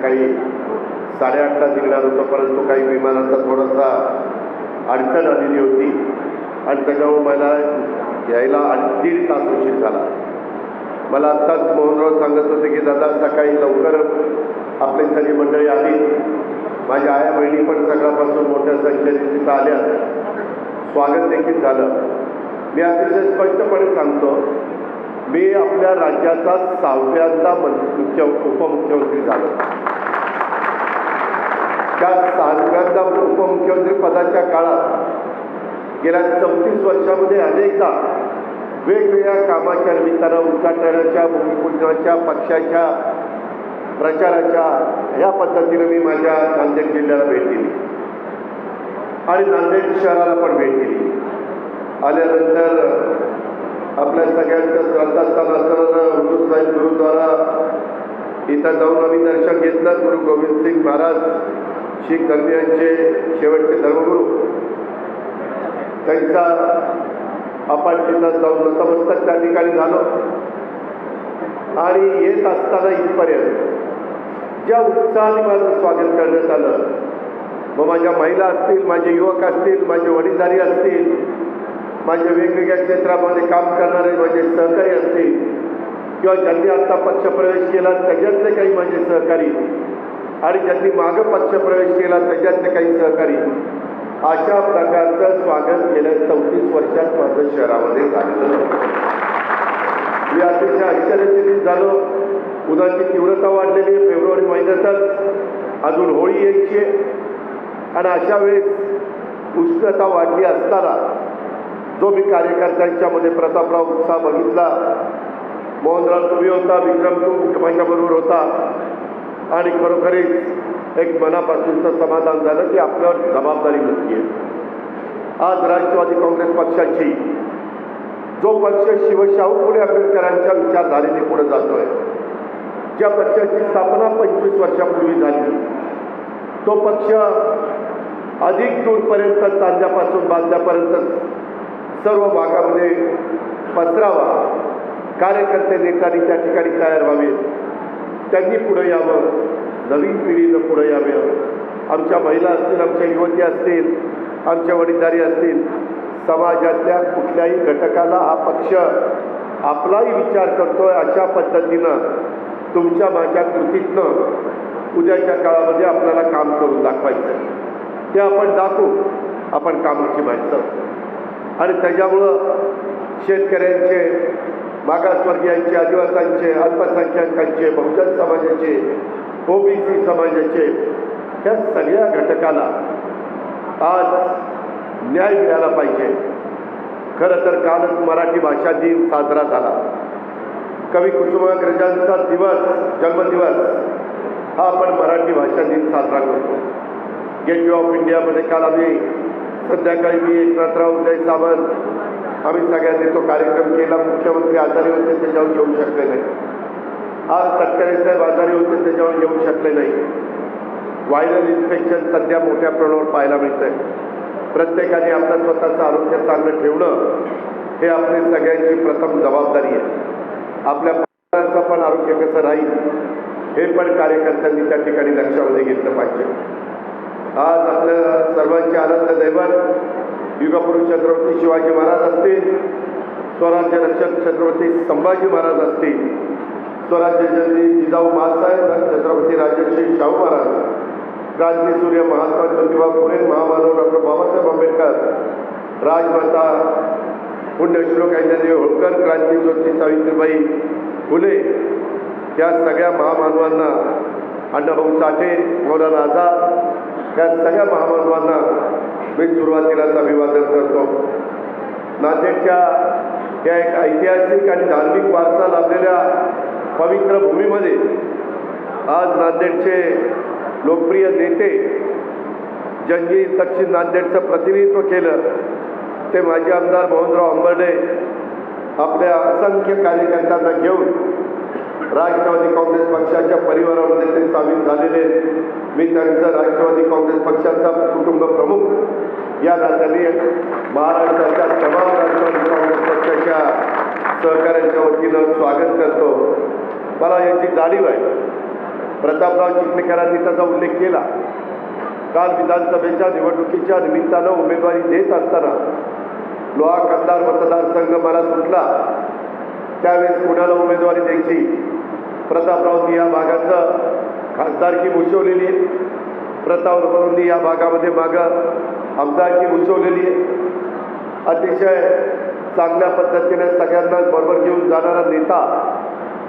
सकाळी साडेआठला निघणार होतो परंतु काही विमानाचा थोडासा अडचण आलेली होती. आणि त्याच्यामुळे मला यायला आठ- दीड तास उशीर झाला. मला आत्ताच मोहनराव सांगत होते की दादा सकाळी लवकर आपली सगळी मंडळी आली. माझ्या आया बहिणी पण सकाळपासून मोठ्या संख्येने तिथं आल्या स्वागत देखील झालं. मी अतिशय स्पष्टपणे सांगतो मी आपल्या राज्याचा सहाव्यांदा मुख्य उपमुख्यमंत्री झालो. त्या सहाव्यांदा उपमुख्यमंत्री पदाच्या काळात गेल्या चौतीस वर्षामध्ये अनेकदा वेगवेगळ्या कामाच्या निमित्तानं उद्घाटनाच्या भूमिपूजनाच्या पक्षाच्या प्रचाराच्या ह्या पद्धतीनं मी माझ्या नांदेड जिल्ह्याला भेट दिली. आणि नांदेड शहराला पण भेट दिली. आल्यानंतर आपल्या सगळ्यांचं श्रद्धास्थान असणारं हुजूर साहेब गुरुद्वारा इथं जाऊन आम्ही दर्शन घेतलं. गुरु गोविंद सिंग महाराज शीख धर्मियांचे शेवटचे धर्मगुरू. त्यांचा आपण तिथं जाऊन नतमस्तक त्या ठिकाणी झालो. आणि येत असताना इथपर्यंत ज्या उत्साहाने माझं स्वागत करण्यात आलं मग माझ्या महिला असतील माझे युवक असतील माझे वडीलधारी असतील माझे वेगवेगळ्या क्षेत्रामध्ये काम करणारे माझे सहकारी असतील किंवा ज्यांनी आत्ता पक्षप्रवेश केला त्याच्यातले काही माझे सहकारी आणि ज्यांनी मागं पक्षप्रवेश केला त्याच्यातले काही सहकारी. अशा प्रकारचं स्वागत गेल्या चौतीस वर्षात माझं शहरामध्ये झालेलं मी अतिशय आश्चर्यचकित झालो. उन्हाची तीव्रता वाढलेली आहे फेब्रुवारी महिन्यातच. अजून होळी यायची आहे. आणि अशा वेळेस उष्णता वाढली असताना जो मी कार्यकर्त्यांच्यामध्ये प्रतापराव उत्साह बघितला मोहनराव तुम्ही होता विक्रम तू माझ्याबरोबर होता आणि खरोखरीच एक मनापासूनचं समाधान झालं की आपल्यावर जबाबदारी नक्की आहे. आज राष्ट्रवादी काँग्रेस पक्षाची जो पक्ष शिवशाहू पुणे आंबेडकरांच्या विचारधारेने पुढे जातोय ज्या पक्षाची स्थापना पंचवीस वर्षापूर्वी झाली तो पक्ष अधिक दूरपर्यंत चांद्यापासून बांधल्यापर्यंत सर्व भागामध्ये पसरावा. कार्यकर्ते नेत्यांनी त्या ठिकाणी तयार व्हावेत. त्यांनी पुढं यावं. नवीन पिढीनं पुढं यावं. आमच्या महिला असतील आमच्या युवती असतील आमच्या वडीलधारी असतील समाजातल्या कुठल्याही घटकाला हा पक्ष आपलाही विचार करतो आहे अशा पद्धतीनं तुमच्या माझ्या कृतीतनं उद्याच्या काळामध्ये आपल्याला काम करून दाखवायचं ते आपण दाखवू. आपण कामाची माणसं आणि त्याच्यामुळं शेतकऱ्यांचे मागासवर्गीयांचे आदिवासांचे अल्पसंख्याकांचे बहुजन समाजाचे ओबीसी समाजाचे या सगळ्या घटकाला आज न्याय मिळाला पाहिजे. खरं तर कालच मराठी भाषा दिन साजरा झाला. कवी कुसुमाग्रजांचा दिवस जन्मदिवस हा आपण मराठी भाषा दिन साजरा करतो. गेटवे ऑफ इंडियामध्ये काल आम्ही संध्याकाळी मी एकनाथराव उदय सावंत आम्ही सगळ्यांनी तो कार्यक्रम केला. मुख्यमंत्री आजारी होते त्याच्यावर येऊ शकले नाही. आज तटकरे साहेब आजारी होते त्याच्यावर येऊ शकले नाही. व्हायरल इन्फेक्शन सध्या मोठ्या प्रमाणावर पाहायला मिळतंय. प्रत्येकाने आपलं स्वतःचं आरोग्य चांगलं ठेवणं हे आपली सगळ्यांची प्रथम जबाबदारी आहे. आपल्या पण आरोग्य कसं राहील हे पण कार्यकर्त्यांनी त्या ठिकाणी लक्षामध्ये घेतलं पाहिजे. आज आपल्या सर्वांचे आनंद दैवत युगपुरुष छत्रपती शिवाजी महाराज असतील स्वराज्य रक्षक छत्रपती संभाजी महाराज असतील स्वराज्य जनती जिजाऊ महासाहेब छत्रपती राजर्षी शाहू महाराज क्रांतीसूर्य महात्मा ज्योतिबा फुले महामानव डॉक्टर बाबासाहेब आंबेडकर राजमाता पुण्यश्लोक अहिल्यादेवी होळकर क्रांतीज्योती सावित्रीबाई फुले या सगळ्या महामानवांना अण्णाभाऊ साठे मौलाना आझाद या सगळ्या महामानवांना मी सुरुवातीलाच अभिवादन करतो. नांदेडच्या या एक ऐतिहासिक आणि धार्मिक वारसा लाभलेल्या पवित्र भूमीमध्ये आज नांदेडचे लोकप्रिय नेते ज्यांनी दक्षिण नांदेडचं प्रतिनिधित्व केलं ते माजी आमदार मोहनराव अंबर्डे आपल्या असंख्य कार्यकर्त्यांना घेऊन राष्ट्रवादी काँग्रेस पक्षाच्या परिवारामध्ये ते सामील झालेले मी त्यांचा राष्ट्रवादी काँग्रेस पक्षाचा कुटुंब प्रमुख या नात्याने महाराष्ट्राच्या तमाम राष्ट्रवादी काँग्रेस पक्षाच्या सहकाऱ्यांच्या वतीनं स्वागत करतो. मला याची जाणीव आहे. प्रतापराव चिखलेकरांनी त्याचा उल्लेख केला. काल विधानसभेच्या निवडणुकीच्या निमित्तानं उमेदवारी देत असताना लोहा कंदार मतदारसंघ मला सुटला. त्यावेळेस कुणाला उमेदवारी द्यायची? प्रतापरावनी या भागाचं खासदारकी भूषवलेली आहे या भागामध्ये मागं आमदारकी भूषवलेली आहे अतिशय चांगल्या पद्धतीने सगळ्यांना बरोबर घेऊन जाणारा नेता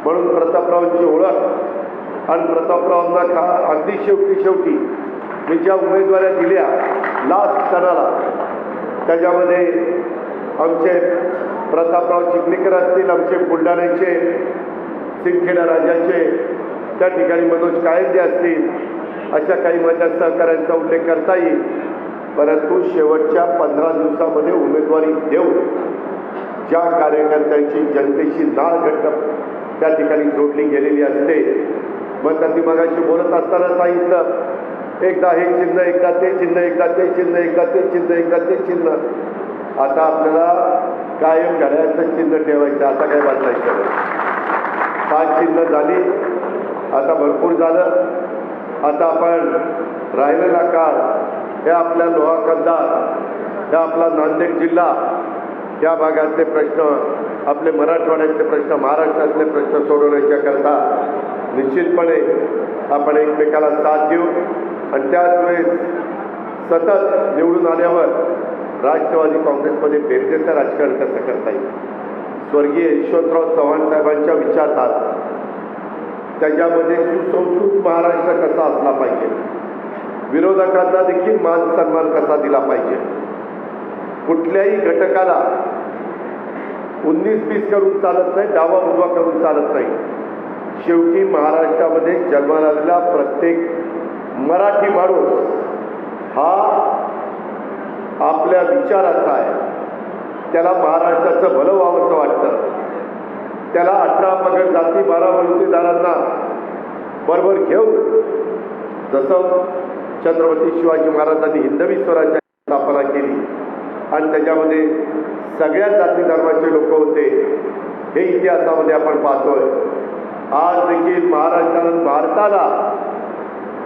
म्हणून प्रतापरावांची ओळख आणि प्रतापरावांना खा अगदी शेवटी शेवटी मी ज्या उमेदवाऱ्या दिल्या लास्ट क्षणाला त्याच्यामध्ये आमचे प्रतापराव चिखलीकर असतील आमचे बुलढाण्याचे सिंदखेडा राजाचे त्या ठिकाणी मनोज कायदे असतील अशा काही माझ्या सहकाऱ्यांचा उल्लेख करता येईल. परंतु शेवटच्या पंधरा दिवसामध्ये उमेदवारी देऊन ज्या कार्यकर्त्यांची जनतेशी नाळ घट्ट त्या ठिकाणी जोडली गेलेली असते मग त्यांनी मगाशी बोलत असताना सांगितलं एकदा हे चिन्ह एकदा ते चिन्ह एकदा ते चिन्ह एकदा ते चिन्ह एकदा ते चिन्ह. आता आपल्याला कायम घड्याचं चिन्ह ठेवायचं आता काय बदलायचं? नाही पाच चिन्ह झाली. आता भरपूर झालं. आता आपण राहिलेला काळ हे आपल्या लोहा कंदार हे आपला नांदेड जिल्हा या भागातले प्रश्न आपले मराठवाड्यातले प्रश्न महाराष्ट्रातले प्रश्न सोडवण्याच्याकरता निश्चितपणे आपण एकमेकाला साथ देऊ. आणि त्याच वेळेस सतत निवडून आल्यावर राष्ट्रवादी काँग्रेसमध्ये बेरजेचं राजकारण कसं करता येईल? स्वर्गीय यशवंतराव चव्हाण साहेबांच्या विचारतात. त्याच्यामध्ये सुसंस्कृत महाराष्ट्र कसा असला पाहिजे? विरोधकांना देखील मान सन्मान कसा दिला पाहिजे? कुठल्याही घटकाला उन्नीस बीस करून चालत नाही डावा उजवा करून चालत नाही. शेवटी महाराष्ट्रामध्ये जन्माला प्रत्येक मराठी माणूस हा आपल्या विचाराचा आहे. त्याला महाराष्ट्राचं भलं व्हावंसं वाटतं. त्याला अठरा पगड जाती बारा बलुतेदारांना बरोबर घेऊन जसं छत्रपती शिवाजी महाराजांनी हिंदवी स्वराज्याची स्थापना केली आणि त्याच्यामध्ये सगळ्या जाती धर्माचे लोक होते हे इतिहासामध्ये आपण पाहतोय. आज देखील महाराष्ट्रानं भारताला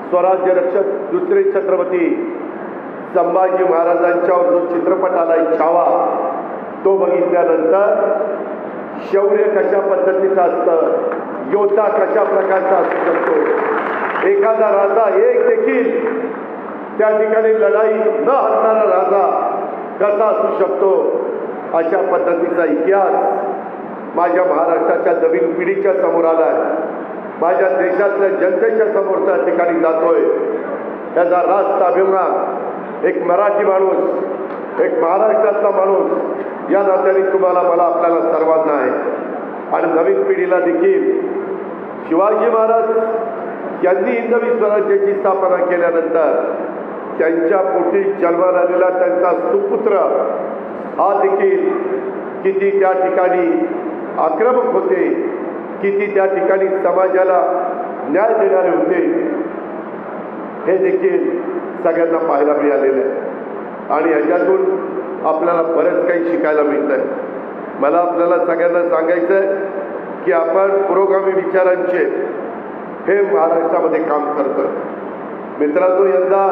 स्वराज्य रक्षक दुसरे छत्रपती संभाजी महाराजांच्यावर जो चित्रपट आला छावा तो बघितल्यानंतर शौर्य कशा पद्धतीचं असतं योद्धा कशा प्रकारचा असू शकतो एखादा राजा एक देखील त्या ठिकाणी लढाई न हरणारा राजा कसा असू शकतो अशा पद्धतीचा इतिहास माझ्या महाराष्ट्राच्या नवीन पिढीच्या समोर आला आहे. माझ्या देशातल्या जनतेच्या समोर त्या ठिकाणी जातोय. त्याचा रास्त अभिमान एक मराठी माणूस एक महाराष्ट्रातला माणूस या नात्याने तुम्हाला मला आपल्याला सर्वांना आहे. आणि नवीन पिढीला देखील शिवाजी महाराज यांनी हिंदवी स्वराज्याची स्थापना केल्यानंतर त्यांच्या पोटी जन्माला आलेला त्यांचा सुपुत्र हा देखील किती त्या ठिकाणी आक्रमक होते किती त्या ठिकाणी समाजाला न्याय देणारे होते हे देखील सगळ्यांना पाहायला मिळालेलं आहे. आणि याच्यातून आपल्याला बरंच काही शिकायला मिळतं आहे मला आपल्याला सगळ्यांना सांगायचं आहे की आपण पुरोगामी विचारांचे हे महाराष्ट्रामध्ये काम करतो मित्रांनो यंदा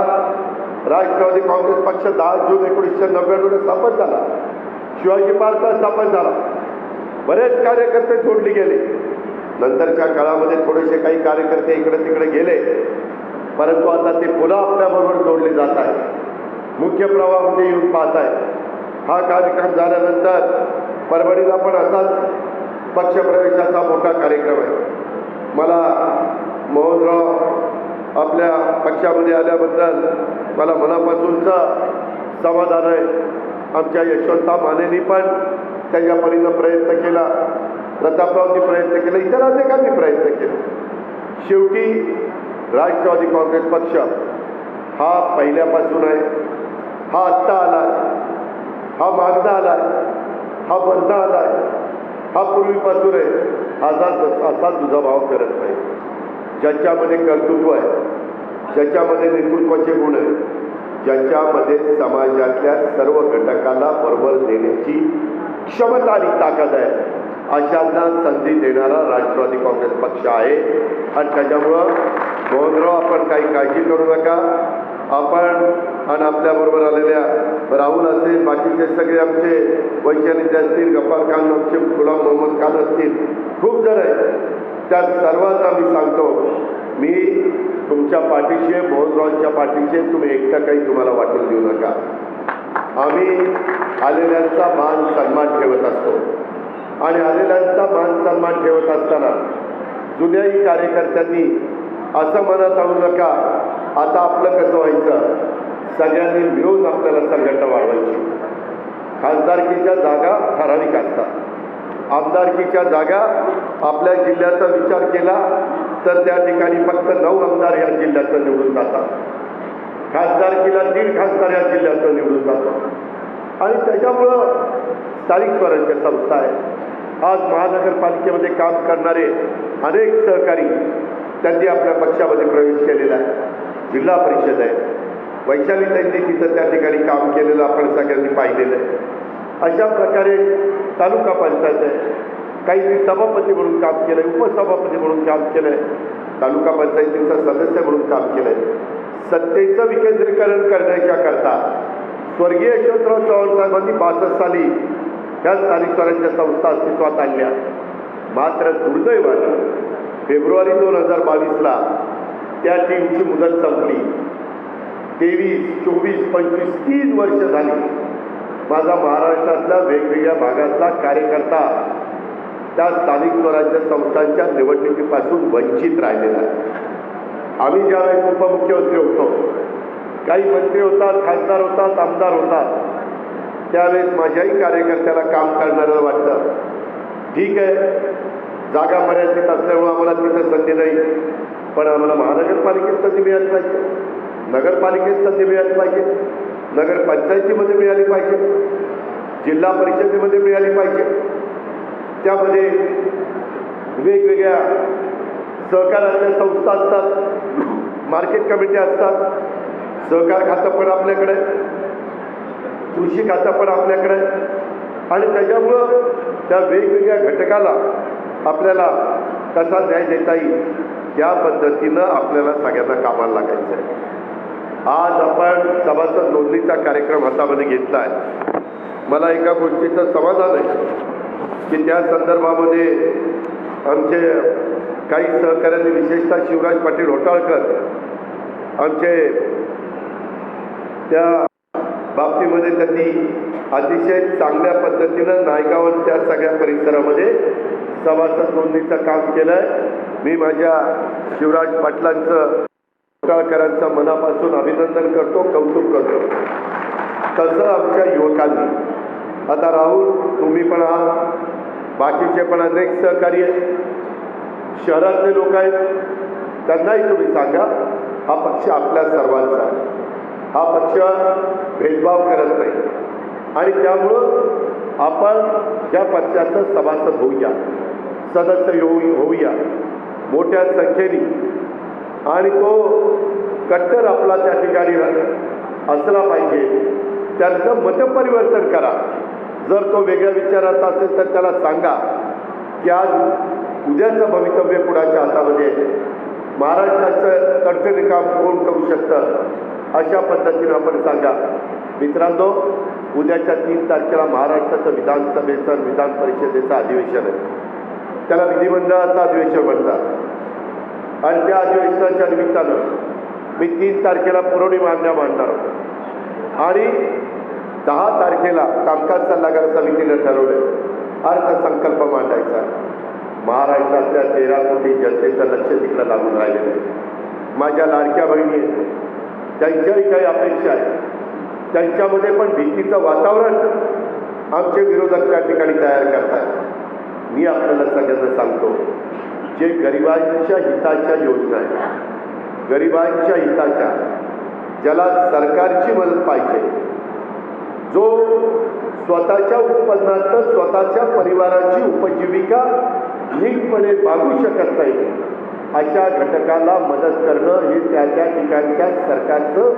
राष्ट्रवादी काँग्रेस पक्ष दहा जून एकोणीसशे नव्याण्णवला स्थापन झाला. शिवाजी पार्कला स्थापन झाला. बरेच कार्यकर्ते जोडले गेले. नंतरच्या काळामध्ये थोडेसे काही कार्यकर्ते इकडे तिकडे गेले. परंतु आता ते पुन्हा आपल्याबरोबर जोडले जात आहे मुख्य प्रवाहामध्ये येऊन पाहत आहे हा कार्यक्रम झाल्यानंतर परभणीला पण असाच पक्षप्रवेशाचा मोठा कार्यक्रम आहे. मला मोहनराव आपल्या पक्षामध्ये आल्याबद्दल मला मनापासूनचं समाधान आहे. आमच्या यशवंता मानेनी पण त्याच्या परीनं प्रयत्न केला प्रतापरावनी प्रयत्न केला इतर अनेकांनी प्रयत्न केला. शेवटी राष्ट्रवादी काँग्रेस पक्ष हा पहिल्यापासून आहे हा आत्ता आला आहे. हा मागदा आला आहे हा बंदा आला आहे हा पूर्वीपासून आहे असा असा तुझा भाव करत नाही. ज्याच्यामध्ये कर्तृत्व आहे ज्याच्यामध्ये नेतृत्वाचे गुण आहे ज्याच्यामध्ये समाजातल्या सर्व घटकाला बरोबर देण्याची क्षमता आणि ताकद आहे अशांना संधी देणारा राष्ट्रवादी काँग्रेस पक्ष आहे. आणि त्याच्यामुळं मोहनराव आपण काही काळजी करू नका. आपण आणि आपल्याबरोबर आलेल्या राहुल असेल बाकीचे सगळे आमचे वैज्ञानिक असतील गफार खान आमचे गुलाम मोहम्मद खान असतील खूप जण आहेत. त्या सर्वांना मी सांगतो मी तुमच्या पाठीशी आहे, मोहनरावांच्या पाठीशी तुम्ही एकटा काही तुम्हाला वाटून देऊ नका. आम्ही आलेल्यांचा मान सन्मान ठेवत असतो. आणि आलेल्यांचा मान सन्मान ठेवत असताना जुन्याही कार्यकर्त्यांनी असं मनात आणू नका आता आपलं कसं व्हायचं? सगळ्यांनी मिळून आपल्याला संघटना वाढवायची. खासदारकीच्या जागा ठराविक असतात. आमदारकीच्या जागा आपल्या जिल्ह्याचा विचार केला तर त्या ठिकाणी फक्त नऊ आमदार या जिल्ह्यातून निवडून जातात. खासदारकीला दीड खासदार या जिल्ह्यातून निवडून जातो आणि त्याच्यामुळं स्थानिक स्वराज्य संस्था आहे. आज महानगरपालिकेमध्ये काम करणारे अनेक सहकारी त्यांनी आपल्या पक्षामध्ये प्रवेश केलेला आहे. जिल्हा परिषद आहे. वैशाली त्यांनी तिथं त्या ठिकाणी काम केलेलं आपण सगळ्यांनी पाहिलेलं आहे. अशा प्रकारे तालुका पंचायत आहे. काही सभापती म्हणून काम केलं आहे उपसभापती म्हणून काम केलं आहे तालुका पंचायतीचा सदस्य म्हणून काम केलं आहे सत्तेचं विकेंद्रीकरण करण्याच्या करता स्वर्गीय यशवंतराव चव्हाण साहेबांनी बासष्ट साली ह्या स्थानिक स्वराज्य संस्था अस्तित्वात आणल्या. मात्र दुर्दैवानं फेब्रुवारी दोन हजार बावीसला त्या टीमची मुदत संपली. तेवीस चोवीस पंचवीस तीन वर्ष झाली. माझा महाराष्ट्रातल्या वेगवेगळ्या भागातला कार्यकर्ता त्या स्थानिक स्वराज्य संस्थांच्या निवडणुकीपासून वंचित राहिलेला आहे. आम्ही ज्यावेळेस उपमुख्यमंत्री होतो काही मंत्री होतात खासदार होतात आमदार होतात त्यावेळेस माझ्याही कार्यकर्त्याला काम करणारं वाटतं. ठीक आहे जागा मर्यादित असल्यामुळं आम्हाला तिथं संधी नाही. पण आम्हाला महानगरपालिकेत संधी मिळाली पाहिजे. नगरपालिकेत संधी मिळाली पाहिजे. नगरपंचायतीमध्ये मिळाली पाहिजे. जिल्हा परिषदेमध्ये मिळाली पाहिजे. त्यामध्ये वेगवेगळ्या सहकाराच्या संस्था असतात. मार्केट कमिटी असतात. सहकार खातं पण आपल्याकडे. कृषी खातं पण आपल्याकडे. आणि त्याच्यामुळं त्या वेगवेगळ्या घटकाला आपल्याला कसा न्याय देता येईल? या पद्धतीनं आपल्याला सगळ्यांना कामाला लागायचं आहे आज आपण सभासद नोंदणीचा कार्यक्रम हातामध्ये घेतला आहे मला एका गोष्टीचं समाधान आहे की त्या संदर्भामध्ये आमचे काही सहकाऱ्यांनी विशेषतः शिवराज पाटील होटाळकर आमचे त्या बाबतीमध्ये त्यांनी अतिशय चांगल्या पद्धतीनं नायगाव त्या सगळ्या परिसरामध्ये सभासद नोंदणीचं काम केलं आहे मी माझ्या शिवराज पाटलांचं होटाळकरांचं मनापासून अभिनंदन करतो कौतुक करतो. तसं आमच्या युवकांनी. आता राहुल तुम्ही पण आहात. बाकीचे पण अनेक सहकारी आहेत. शहरातले लोक आहेत. त्यांनाही तुम्ही सांगा हा पक्ष आपल्या सर्वांचा आहे. हा पक्ष भेदभाव करत नाही. आणि त्यामुळं आपण या पक्षाचं सभासद होऊया. सदस्य होऊ होऊया. मोठ्या संख्येने. आणि तो कट्टर आपला त्या ठिकाणी असला पाहिजे. त्यांचं मतपरिवर्तन करा. जर तो वेगळ्या विचाराचा असेल तर त्याला सांगा की आज उद्याचं भवितव्य कुणाच्या हातामध्ये महाराष्ट्राचं तडफेने काम कोण करू शकतं? अशा पद्धतीनं आपण सांगा. मित्रांनो उद्याच्या तीन तारखेला महाराष्ट्राचं विधानसभेचं विधान परिषदेचं अधिवेशन आहे. त्याला विधिमंडळाचं अधिवेशन म्हणतात. आणि त्या अधिवेशनाच्या निमित्तानं मी तीन तारखेला पुरवणी मागण्या मांडणार आणि दहा तारखेला कामकाज सल्लागार समितीनं ठरवलं अर्थसंकल्प मांडायचा महाराष्ट्रातल्या तेरा कोटी जनतेचं लक्ष तिकडं लागून राहिलेलं आहे. माझ्या लाडक्या बहिणी आहेत. त्यांच्याही काही अपेक्षा आहेत. त्यांच्यामध्ये पण भीतीचं वातावरण आमचे विरोधक त्या ठिकाणी तयार करतात. मी आपल्याला सगळ्यांना सांगतो जे गरिबांच्या हिताच्या योजना आहेत गरिबांच्या हिताच्या ज्याला सरकारची मदत पाहिजे जो स्वतःच्या उत्पन्नात स्वतःच्या परिवाराची उपजीविका नीटपणे भागू शकत नाही अशा घटकाला मदत करणं हे त्या त्या ठिकाणच्या सरकारचं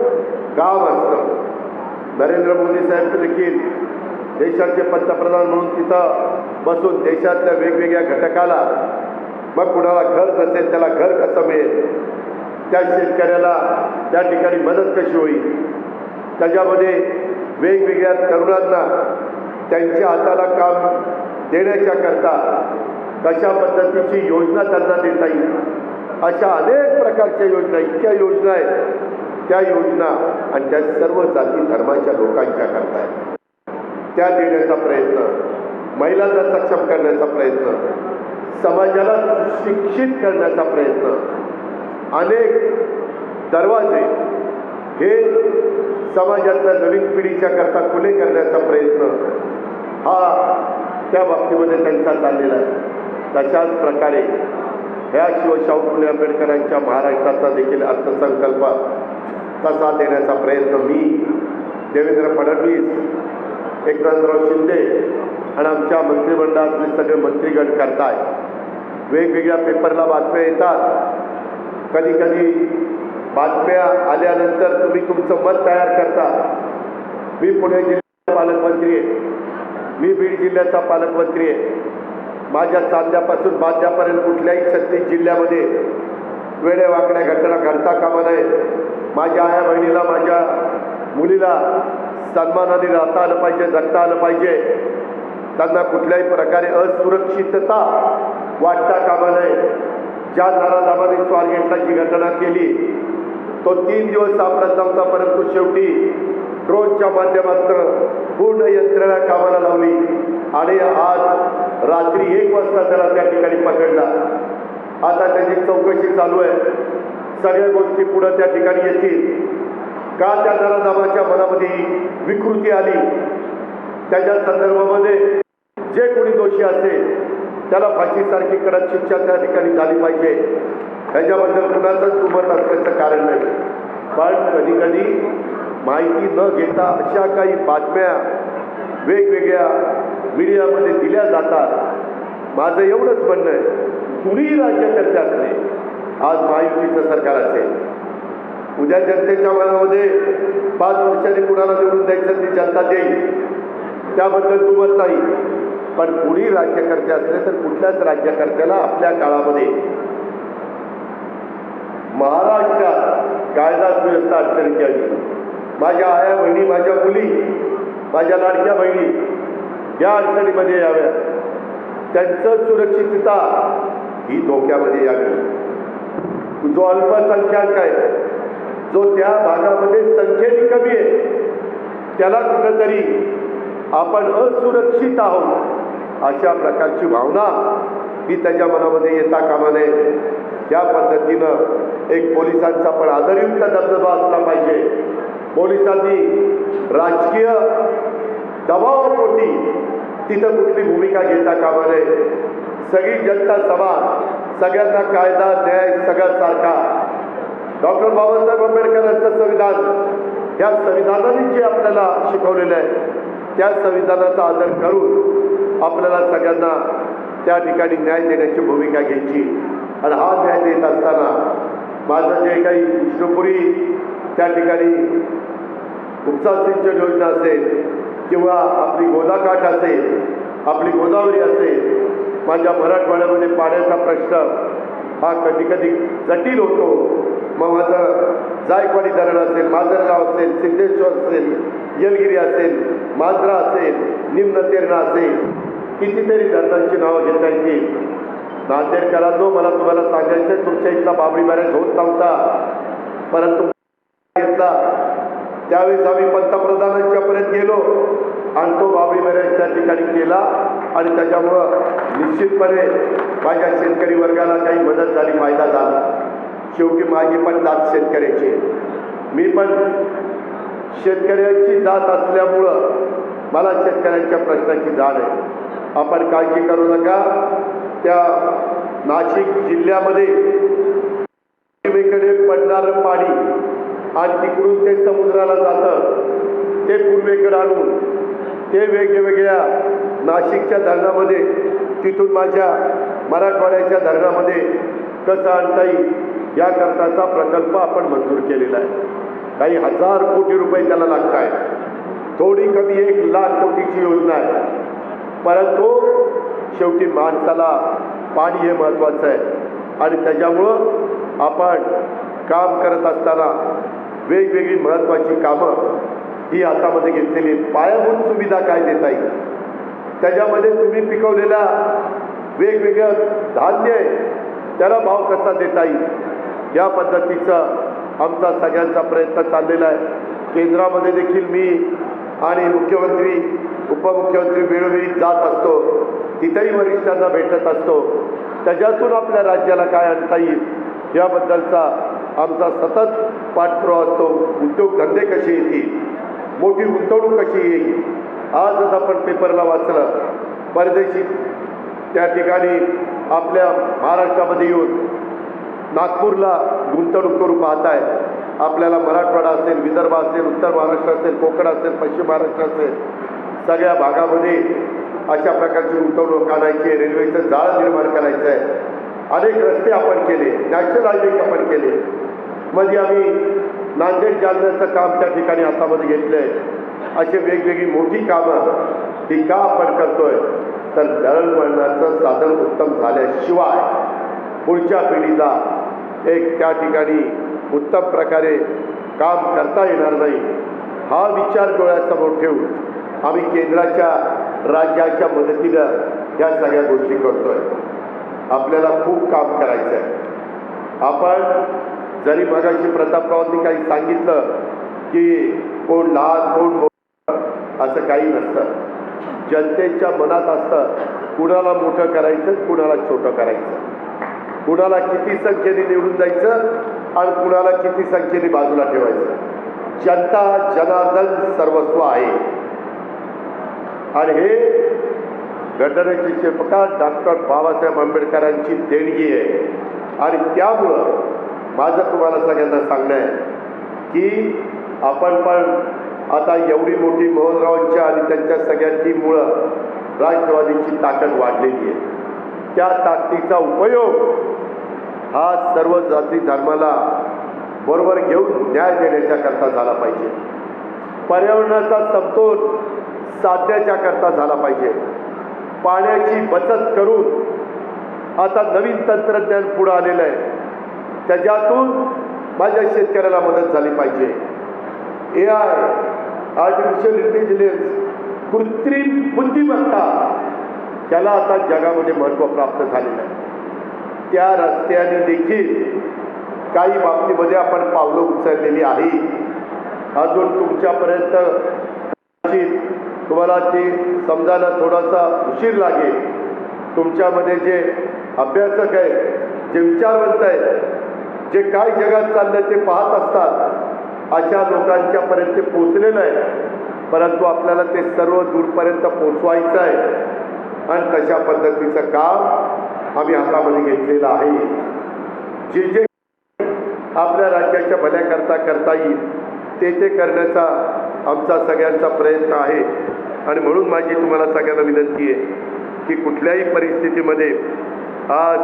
काम असतं. नरेंद्र मोदी साहेब देखील देशाचे पंतप्रधान म्हणून तिथं बसून देशातल्या वेगवेगळ्या घटकाला मग कुणाला घर नसेल त्याला घर कसं मिळेल? त्या शेतकऱ्याला त्या ठिकाणी मदत कशी होईल? त्याच्यामध्ये वेगवेगळ्या तरुणांना त्यांच्या हाताला काम देण्याच्या करता कशा पद्धतीची योजना त्यांना देता येईल? अशा अनेक प्रकारच्या योजना इतक्या योजना आहेत. त्या योजना आणि त्या सर्व जाती धर्माच्या लोकांच्या करता आहेत त्या देण्याचा प्रयत्न महिलांना सक्षम करण्याचा प्रयत्न समाजाला शिक्षित करण्याचा प्रयत्न अनेक दरवाजे हे समाजातल्या नवीन पिढीच्या करता खुले करण्याचा प्रयत्न हा त्या बाबतीमध्ये त्यांचा चाललेला आहे. तशाच प्रकारे ह्या शिवशाहू फुले आंबेडकरांच्या महाराष्ट्राचा देखील अर्थसंकल्प तसा देण्याचा प्रयत्न मी देवेंद्र फडणवीस एकनाथराव शिंदे आणि आमच्या मंत्रिमंडळातले सगळे मंत्रीगण करताय. वेगवेगळ्या पेपरला बातम्या येतात. कधी कधी बातम्या आल्यानंतर तुम्ही तुमचं मत तयार करता. मी पुणे जिल्ह्याचा पालकमंत्री आहे. मी बीड जिल्ह्याचा पालकमंत्री आहे. माझ्या चांद्यापासून बांद्यापर्यंत कुठल्याही छत्तीस जिल्ह्यामध्ये वेड्या वाकड्या घटना घडता कामा नये. माझ्या आया बहिणीला माझ्या मुलीला सन्मानाने राहता आलं पाहिजे जगता आलं पाहिजे. त्यांना कुठल्याही प्रकारे असुरक्षितता वाटता कामा नये. ज्या नाराजाबाने स्वारगेटला जी घटना केली तो तीन दिवस सापडत नव्हता परंतु शेवटी ड्रोनच्या माध्यमातून पूर्ण यंत्रणा कामाला लावली. आणि आज रात्री एक वाजता त्याला त्या ठिकाणी पकडला. आता त्याची चौकशी चालू आहे. सगळ्या गोष्टी पुढं त्या ठिकाणी येतील. का त्या नराधामाच्या मनामध्ये विकृती आली. त्याच्या संदर्भामध्ये जे कोणी दोषी असेल त्याला फाशीसारखी कडक शिक्षा त्या ठिकाणी झाली पाहिजे. त्याच्याबद्दल कुणाचंच दुमत असण्याचं कारण नाही. पण कधी कधी माहिती न घेता अशा काही बातम्या वेगवेगळ्या मीडियामध्ये दिल्या जातात. माझं एवढंच म्हणणं आहे कुणीही राज्यकर्ते असले आज महायुतीचं सरकार असेल उद्या जनतेच्या मनामध्ये पाच वर्षांनी कुणाला निवडून द्यायचं ती जनता देईल. त्याबद्दल दुमत नाही. पण कुणी राज्यकर्ते असले तर कुठल्याच राज्यकर्त्याला आपल्या काळामध्ये महाराष्ट्रात कायदा सुव्यवस्था अडचणीत यावी. माझ्या आया बहिणी माझ्या मुली माझ्या लाडक्या बहिणी या अडचणीमध्ये याव्या त्यांचं सुरक्षितता ही धोक्यामध्ये यावी. जो अल्पसंख्याक आहे जो त्या भागामध्ये संख्येने कमी आहे त्याला कुठंतरी आपण असुरक्षित आहोत अशा प्रकारची भावना ही त्याच्या मनामध्ये येता कामा नये. या पद्धतीनं एक पोलिसांचा पण आदरयुक्त दबदबा असला पाहिजे. पोलिसांनी राजकीय दबावापोटी तिथं कुठली भूमिका घेता कामा नये. सगळी जनता समाज सगळ्यांना कायदा न्याय सगळ्यासारखा डॉक्टर बाबासाहेब आंबेडकरांचं संविधान या संविधानाने जे आपल्याला शिकवलेलं आहे त्या संविधानाचा आदर करून आपल्याला सगळ्यांना त्या ठिकाणी न्याय देण्याची भूमिका घ्यायची. आणि हा न्याय देत असताना माझं जे काही विष्णुपुरी त्या ठिकाणी उपसा सिंचन योजना असेल किंवा आपली गोदाकाठ असेल आपली गोदावरी असेल माझ्या मराठवाड्यामध्ये पाण्याचा प्रश्न हा कधी कधी जटिल होतो. मग माझं जायकवाडी धरण असेल माजरगाव असेल सिद्धेश्वर असेल येलगिरी असेल मांजरा असेल निम्न तेरणा असेल कितीतरी धरणांची नावं घेता येतील. नांदेडकरांनो मला तुम्हाला सांगायचं तुमच्या इथला बाबरी मॅरेज होत नव्हता. परंतु घेतला. त्यावेळेस आम्ही पंतप्रधानांच्या पर्यंत गेलो आणि तो बाबरी मॅरेज त्या ठिकाणी केला आणि त्याच्यामुळं निश्चितपणे माझ्या शेतकरी वर्गाला काही मदत झाली फायदा झाला. शेवटी माझी पण जात शेतकऱ्याची मी पण शेतकऱ्याची जात असल्यामुळं मला शेतकऱ्यांच्या प्रश्नाची जाण आहे. आपण काळजी करू नका. त्या नाशिक जिल्ह्यामध्ये पूर्वेकडे पडणारं पाणी आणि तिकडून ते समुद्राला जातं ते पूर्वेकडे आणून ते वेगवेगळ्या नाशिकच्या धरणामध्ये तिथून माझ्या मराठवाड्याच्या धरणामध्ये कसं आणता येईल याकरताचा प्रकल्प आपण मंजूर केलेला आहे. काही हजार कोटी रुपये त्याला लागत आहेत थोडी कमी एक लाख कोटीची योजना आहे. परंतु शेवटी माणसाला पाणी हे महत्त्वाचं आहे. आणि त्याच्यामुळं आपण काम करत असताना वेगवेगळी महत्त्वाची कामं ही हातामध्ये घेतलेली पायाभूत सुविधा काय देता येईल? त्याच्यामध्ये तुम्ही पिकवलेल्या वेगवेगळं धान्य आहे. त्याला भाव कसा देता येईल? या पद्धतीचा आमचा सगळ्यांचा प्रयत्न चाललेला आहे. केंद्रामध्ये देखील मी आणि मुख्यमंत्री उपमुख्यमंत्री वेळोवेळी जात असतो. तिथेही वरिष्ठांना भेटत असतो. त्याच्यातून आपल्या राज्याला काय आणता येईल याबद्दलचा आमचा सतत पाठपुरावा असतो. उद्योगधंदे कसे येतील? मोठी गुंतवणूक कशी येईल? आजच आपण पेपरला वाचलं परदेशी त्या ठिकाणी आपल्या महाराष्ट्रामध्ये येऊन नागपूरला गुंतवणूक करू पाहत आहे आपल्याला मराठवाडा असेल विदर्भ असेल उत्तर महाराष्ट्र असेल कोकण असेल पश्चिम महाराष्ट्र असेल सगळ्या भागामध्ये अशा प्रकारची गुंतवणूक आणायची आहे. रेल्वेचं जाळं निर्माण करायचं आहे. अनेक रस्ते आपण केले नॅशनल हायवे आपण केले. मध्ये आम्ही नांदेड जालन्याचं काम त्या ठिकाणी हातामध्ये घेतलं आहे अशी वेगवेगळी मोठी कामं ही का आपण करतोय? तर दळणवळणाचं साधन उत्तम झाल्याशिवाय पुढच्या पिढीला एक त्या ठिकाणी उत्तम प्रकारे काम करता येणार नाही. हा विचार डोळ्यासमोर ठेवून आम्ही केंद्राच्या राज्याच्या मदतीनं या सगळ्या गोष्टी करतो आहे आपल्याला खूप काम करायचं आहे आपण जरी मगाशी प्रतापरावांनी काही सांगितलं की कोण लहान कोण मोठं असं काही नसतं. जनतेच्या मनात असतं कुणाला मोठं करायचं कुणाला छोटं करायचं. कुणाला किती संख्येने निवडून जायचं आणि कुणाला किती संख्येने बाजूला ठेवायचं? जनता जनार्दन सर्वस्व आहे. आणि हे घटनेचे शिल्पकार डॉक्टर बाबासाहेब आंबेडकरांची देणगी आहे. आणि त्यामुळं माझं तुम्हाला सगळ्यांना सांगणं आहे की आपण पण आता एवढी मोठी मोहनरावांच्या आणि त्यांच्या सगळ्या टीममुळं राष्ट्रवादीची ताकद वाढलेली आहे. त्या ताकदीचा उपयोग हा सर्व जाती धर्माला बरोबर घेऊन न्याय देण्याच्या करता झाला पाहिजे. पर्यावरणाचा समतोल साधण्याच्या करता झाला पाहिजे. पाण्याची बचत करून आता नवीन तंत्रज्ञान पुढं आलेलं आहे. त्याच्यातून माझ्या शेतकऱ्याला मदत झाली पाहिजे. ए आय आर्टिफिशियल इंटेलिजन्स कृत्रिम बुद्धिमत्ता त्याला आता जगामध्ये महत्त्व प्राप्त झालेलं आहे. त्या रस्त्याने देखील काही बाबतीमध्ये आपण पावलं उचललेली आहे. अजून तुमच्यापर्यंत तुम्हाला ते समजायला थोडासा उशीर लागेल. तुमच्यामध्ये जे अभ्यासक आहेत जे विचारवंत आहेत जे काय जगात चाललं ते पाहत असतात अशा लोकांच्यापर्यंत ते पोचलेलं आहे. परंतु आपल्याला ते सर्व दूरपर्यंत पोचवायचं आहे. आणि तशा पद्धतीचं काम आम्ही हातामध्ये घेतलेला आहे. जे जे आपल्या राज्याच्या भल्याकरता करता येईल ते ते करण्याचा आमचा सगळ्यांचा प्रयत्न आहे. आणि म्हणून माझी तुम्हाला सगळ्यांना विनंती आहे की कुठल्याही परिस्थितीमध्ये आज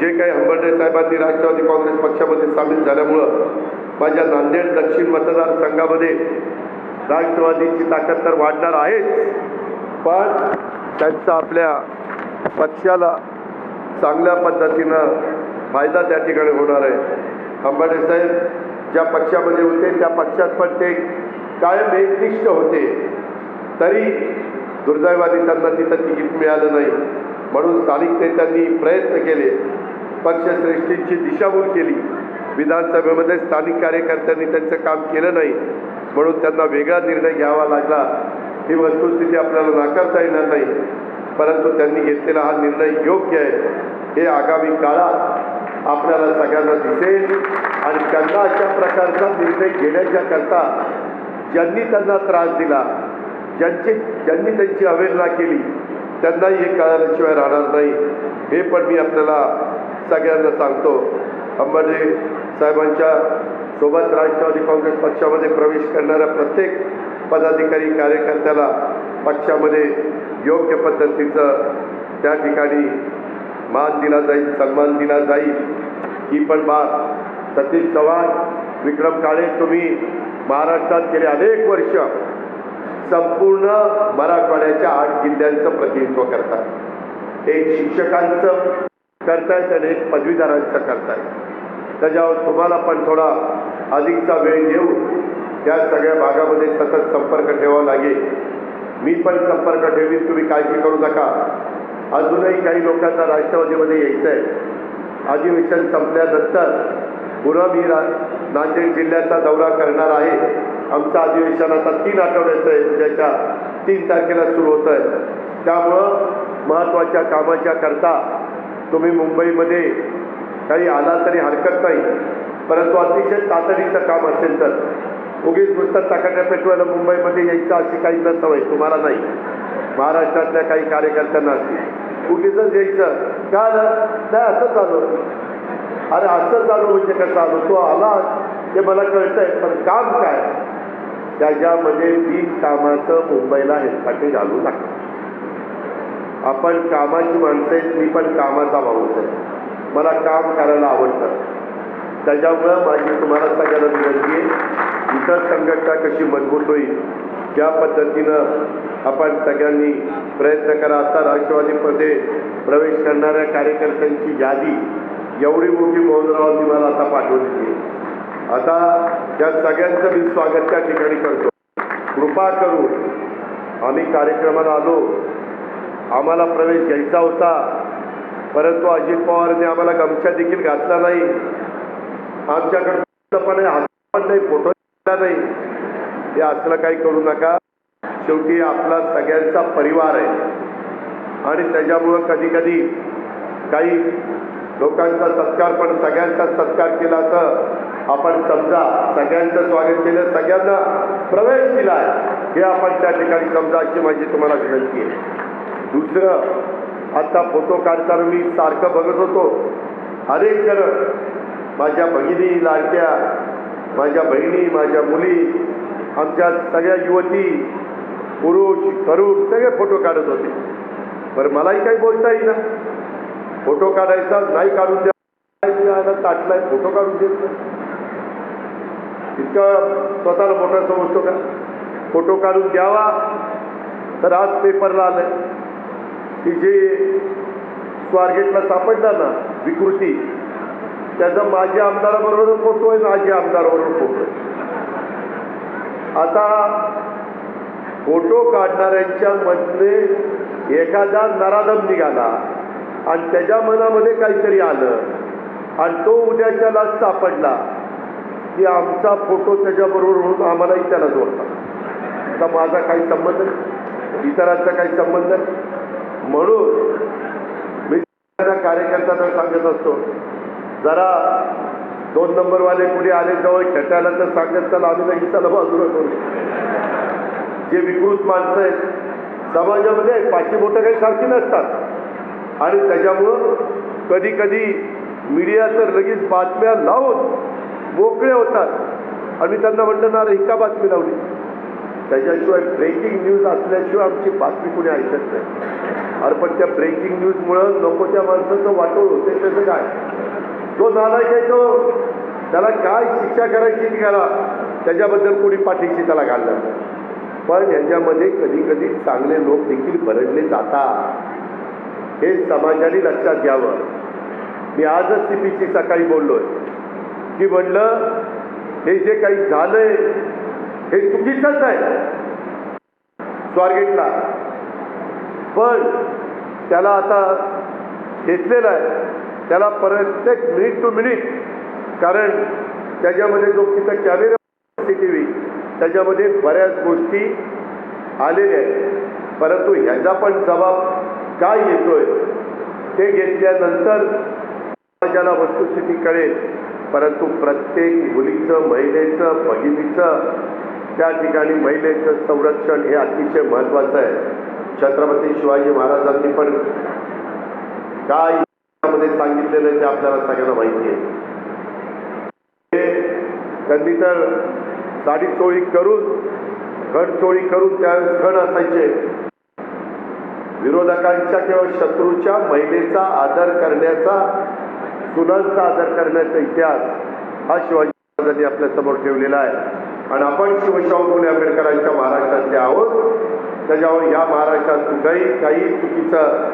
जे काही हंबर्डे साहेबांनी राष्ट्रवादी काँग्रेस पक्षामध्ये सामील झाल्यामुळं माझ्या नांदेड दक्षिण मतदारसंघामध्ये राष्ट्रवादीची ताकद तर वाढणार आहेच पण त्यांचा आपल्या पक्षाला चांगल्या पद्धतीनं फायदा त्या ठिकाणी होणार आहे. अंबाडे साहेब ज्या पक्षामध्ये होते त्या पक्षात पण ते कायम एकनिष्ठ होते. तरी दुर्दैवाने त्यांना तिथं तिकीट मिळालं नाही. म्हणून स्थानिक नेत्यांनी प्रयत्न केले. पक्षश्रेष्ठींची दिशाभूल केली. विधानसभेमध्ये स्थानिक कार्यकर्त्यांनी त्यांचं काम केलं नाही. म्हणून त्यांना वेगळा निर्णय घ्यावा लागला. ही वस्तुस्थिती आपल्याला नाकारता येणार नाही. परंतु त्यांनी घेतलेला हा निर्णय योग्य आहे. हे आगामी काळात आपल्याला सगळ्यांना दिसेल आणि त्यांना अशा प्रकारचा निर्णय घेण्याच्याकरता ज्यांनी त्यांना त्रास दिला ज्यांची ज्यांनी त्यांची अवहेलना केली त्यांनाही हे कळाल्याशिवाय राहणार नाही. हे पण मी आपल्याला सगळ्यांना सांगतो. अंबाजी साहेबांच्या सोबत राष्ट्रवादी काँग्रेस पक्षामध्ये प्रवेश करणाऱ्या प्रत्येक पदाधिकारी कार्यकर्त्याला पक्षामध्ये योग्य पद्धतीचं त्या ठिकाणी मान दिला जाईल सन्मान दिला जाईल ही पण बात सतीश चव्हाण विक्रम काळे तुम्ही महाराष्ट्रात गेले अनेक वर्ष संपूर्ण मराठवाड्याच्या आठ जिल्ह्यांचं प्रतिनिधित्व करतात. एक शिक्षकांचं करतायत आणि एक पदवीधरांचं करतायत. त्याच्यावर तुम्हाला पण थोडा अधिकचा वेळ देऊन त्या सगळ्या भागामध्ये सतत संपर्क ठेवावा लागेल. मी पण संपर्क ठेवीन तुम्ही काळजी करू नका. अजूनही काही लोकांना राष्ट्रवादीमध्ये यायचं आहे अधिवेशन संपल्यानंतर पुन्हा मी रा नांदेड जिल्ह्याचा दौरा करणार आहे. आमचं अधिवेशन आता तीन आठवड्याचं आहे. उद्याच्या तीन तारखेला सुरू होतं आहे त्यामुळं महत्त्वाच्या कामाच्या करता तुम्ही मुंबईमध्ये काही आला तरी हरकत नाही. परंतु अतिशय तातडीचं काम असेल तर. उगीच नुसतं चाकाट्या पेटवायला मुंबईमध्ये यायचं अशी काही न सवय तुम्हाला नाही. महाराष्ट्रातल्या काही कार्यकर्त्यांना असतील उगीचच यायचं. का नाही असं चालू अरे असं चालू म्हणजे कसं आलो तो आला ते मला कळतंय पण काम काय? त्याच्यामध्ये म्हणजे बिनकामाचं मुंबईला हेलपाटे घालू लागतं आपण कामाची माणसं आहेत मी पण कामाचा माणूस आहे. मला काम करायला आवडतं. त्याच्यामुळं माझी तुम्हाला सगळ्यांना विनंती आहे इतर संघटना कशी मजबूत होईल त्या पद्धतीनं आपण सगळ्यांनी प्रयत्न करा. आता राष्ट्रवादीमध्ये प्रवेश करणाऱ्या कार्यकर्त्यांची यादी एवढी मोठी मोहनरावांनी मला आता पाठवलेली आहे. आता या सगळ्यांचं मी स्वागत त्या ठिकाणी करतो. कृपा करून आम्ही कार्यक्रमाला आलो. आम्हाला प्रवेश घ्यायचा होता परंतु अजित पवारने आम्हाला गमछा देखील घातला नाही. आमच्याकडे पण पण नाही फोटो नाही. हे असलं काही करू नका. शेवटी आपला सगळ्यांचा परिवार आहे. आणि त्याच्यामुळं कधी कधी काही लोकांचा सत्कार पण सगळ्यांचा सत्कार केला असं आपण समजा सगळ्यांचं स्वागत केलं सगळ्यांना प्रवेश दिलाय हे आपण त्या ठिकाणी समजा अशी माझी तुम्हाला विनंती आहे. दुसरं आता फोटो काढताना मी सारखं बघत होतो. अनेक जण माझ्या भगिनी लाडक्या माझ्या बहिणी माझ्या मुली आमच्या सगळ्या युवती पुरुष तरुण सगळे फोटो काढत होते. बरं मलाही काही बोलता येईना. फोटो काढायचा नाही काढून द्या. ताटलाय फोटो काढून देत इतकं स्वतःला मोठा समजतो का? फोटो काढून द्यावा तर आज पेपरला आलंय. की जे स्वारगेटला सापडला ना विकृती त्याचा माझ्या आमदाराबरोबर फोटो आहे माझ्या आमदाराबरोबर फोटो आहे आता फोटो काढणाऱ्यांच्या मधले एखादा नराधम निघाला आणि त्याच्या मनामध्ये काहीतरी आलं आणि तो उद्याच्याला सापडला की आमचा फोटो त्याच्याबरोबर म्हणून आम्हालाही त्याला जोडला. आता माझा काही संबंध नाही. इतरांचा काही संबंध नाही. म्हणून मी कार्यकर्त्यांना सांगत असतो जरा दोन नंबरवाले कुणी आले जवळ खेटायला तर सांगत चला आम्ही नाही चला बाजूला करू जे विकृत माणसं आहेत समाजामध्ये आहेत, पाचशे बोटं काही सारखी नसतात. आणि त्याच्यामुळं कधी कधी मीडिया तर लगेच बातम्या लावून मोकळे होतात. आणि त्यांना म्हणलं ना ही का बातमी लावली? त्याच्याशिवाय ब्रेकिंग न्यूज असल्याशिवाय आमची बातमी कुणी ऐकत नाही. अरे पण त्या ब्रेकिंग न्यूजमुळं नको त्या माणसाचं वाटोळ होते त्याचं काय? जो नालायक आहे तो त्याला काय शिक्षा करायची ती करा. त्याच्याबद्दल कोणी पाठीशी त्याला घालणार पण ह्याच्यामध्ये कधी कधी चांगले लोक देखील भरडले जातात. हे समाजाने लक्षात घ्यावं. मी आजच सी पीची सकाळी बोललोय. की म्हणलं हे जे काही झालंय हे चुकीचंच आहे. स्वारगेटला पण त्याला आता घेतलेलं आहे. त्याला प्रत्येक मिनिट टू मिनिट कारण त्याच्यामध्ये जो तिथं कॅमेरा सी टी व्ही त्याच्यामध्ये बऱ्याच गोष्टी आलेल्या आहेत. परंतु ह्याचा पण जबाब काय येतोय ते घेतल्यानंतर समाजाला वस्तुस्थिती कळेल. परंतु प्रत्येक मुलीचं महिलेचं भगिनीचं त्या ठिकाणी महिलेचं संरक्षण हे अतिशय महत्त्वाचं आहे. छत्रपती शिवाजी महाराजांनी पण काय मध्ये सांगितलेलं आहे ते आपल्याला सगळ्यांना माहिती आहे. त्यांनी तर साडी चोळी करून घड चोळी करून त्यावेळेस घड असायचे. विरोधकांच्या किंवा शत्रूच्या महिलेचा आदर करण्याचा सुनांचा आदर करण्याचा इतिहास हा शिवाजी महाराजांनी आपल्यासमोर ठेवलेला आहे. आणि आपण शिवशाहू फुले आंबेडकरांच्या महाराष्ट्रातले आहोत. त्याच्यावर या महाराष्ट्रात काही काही चुकीचं